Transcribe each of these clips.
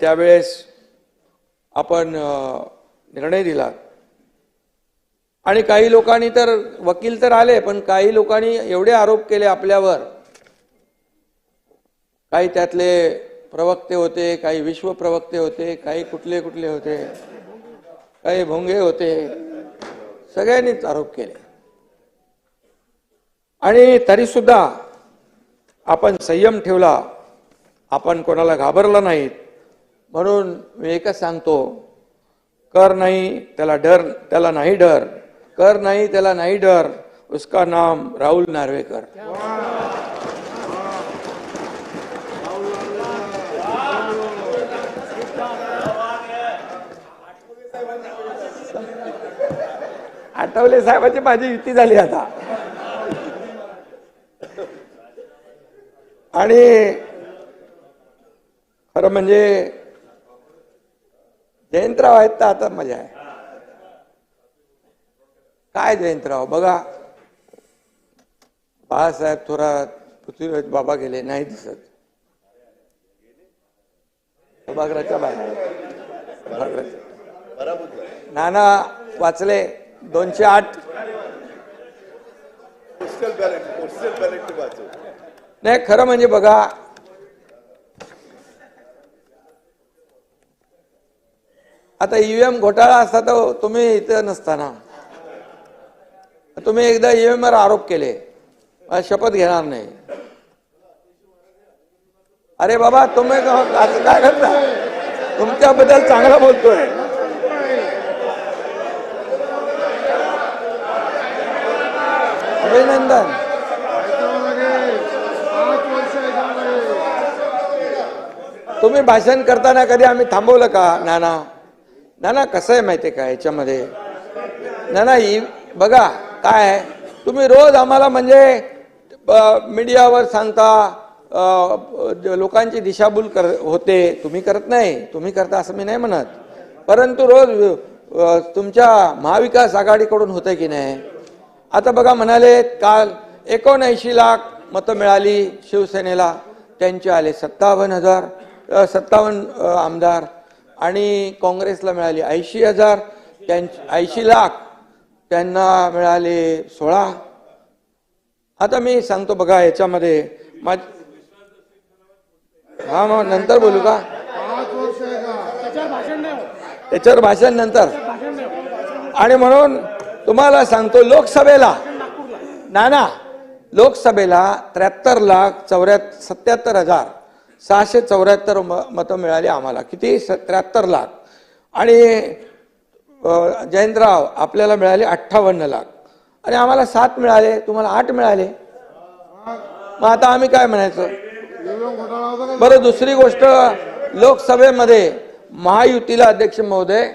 त्यावेळेस आपण निर्णय दिला. आणि काही लोकांनी तर वकील तर आले पण काही लोकांनी एवढे आरोप केले आपल्यावर. काही त्यातले प्रवक्ते होते काही विश्व प्रवक्ते होते काही कुठले कुठले होते काही भोंगे होते. सगळ्यांनीच आरोप केले. आणि तरी सुद्धा आपण संयम ठेवला. आपण कोणाला घाबरला नाहीत. म्हणून मी एकच सांगतो कर नाही त्याला डर त्याला नाही डर. कर नाही त्याला नाही डर. उसका नाम राहुल नार्वेकर. आठवले साहेबाची माझी युती झाली आता. आणि खरं म्हणजे जयंतराव आहेत तर आता मजा आहे. काय जयंतराव? बघा. बाळासाहेब थोरात पृथ्वीराज बाबा गेले नाही दिसत. सभागृहाच्या बाहेर. नाना वाचले दोनशे आठ. नाही खरं म्हणजे बघा आता ईव्हीएम घोटाळा असता तर तुम्ही इथं नसताना. तुम्ही एकदा ईव्हीएमवर आरोप केले. मला शपथ घेणार नाही. अरे बाबा तुम्ही काय करता? तुमच्याबद्दल चांगलं बोलतोय. अभिनंदन. तुम्ही भाषण करताना कधी आम्ही थांबवलं का नाना? नाना कसं आहे माहिती आहे का याच्यामध्ये? नाना ही बघा काय आहे? तुम्ही रोज आम्हाला म्हणजे मीडियावर सांगता लोकांची दिशाभूल कर होते. तुम्ही करत नाही. तुम्ही करता असं मी नाही म्हणत. परंतु रोज तुमच्या महाविकास आघाडीकडून होते की नाही? आता बघा म्हणाले काल एकोणऐंशी लाख मतं मिळाली शिवसेनेला. त्यांचे आले सत्तावन्न हजार सत्तावन्न आमदार. आणि काँग्रेसला मिळाली ऐंशी हजार त्यां ऐंशी लाख त्यांना मिळाले सोळा. आता मी सांगतो बघा याच्यामध्ये. माझ हा मग नंतर बोलू का? त्याच्यावर भाषण नंतर. आणि म्हणून तुम्हाला सांगतो लोकसभेला नाना लोकसभेला त्र्याहत्तर लाख चौऱ्याहत्तर सत्याहत्तर हजार सहाशे चौऱ्याहत्तर म मतं मिळाली आम्हाला. किती? स त्र्याहत्तर लाख. आणि जयंतराव आपल्याला मिळाले अठ्ठावन्न लाख. आणि आम्हाला सात मिळाले. तुम्हाला आठ मिळाले. मग आता आम्ही काय म्हणायचं? बरं दुसरी गोष्ट लोकसभेमध्ये महायुतीला अध्यक्ष महोदय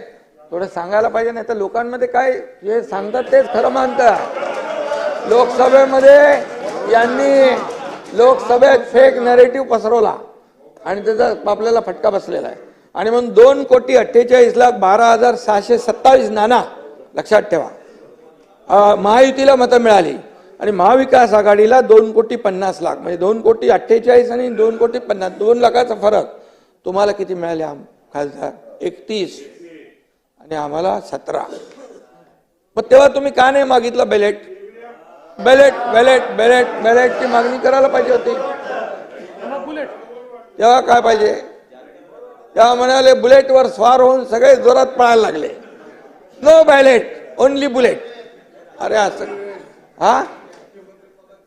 थोडं सांगायला पाहिजे नाही तर लोकांमध्ये काय जे सांगतात तेच खरं मानतात लोकसभेमध्ये यांनी लोकसभेत फेक नरेटिव्ह पसरवला. आणि त्याचा आपल्याला फटका बसलेला आहे. आणि म्हणून दोन कोटी अठ्ठेचाळीस लाख बारा हजार सहाशे सत्तावीस नाना लक्षात ठेवा. महायुतीला मतं मिळाली आणि महाविकास आघाडीला दोन कोटी पन्नास लाख म्हणजे दोन कोटी अठ्ठेचाळीस आणि दोन कोटी पन्नास दोन लाखाचा फरक. तुम्हाला किती मिळाले आम खासदार? एकतीस. आणि आम्हाला सतरा. मग तेव्हा तुम्ही का नाही मागितलं बॅलेट बॅलेट बॅलेट बॅलेट बॅलेटची मागणी करायला पाहिजे होती. तेव्हा काय पाहिजे? तेव्हा म्हणाले बुलेटवर स्वार होऊन सगळे जोरात पळायला लागले. नो बॅलेट ओनली बुलेट अरे असं हा?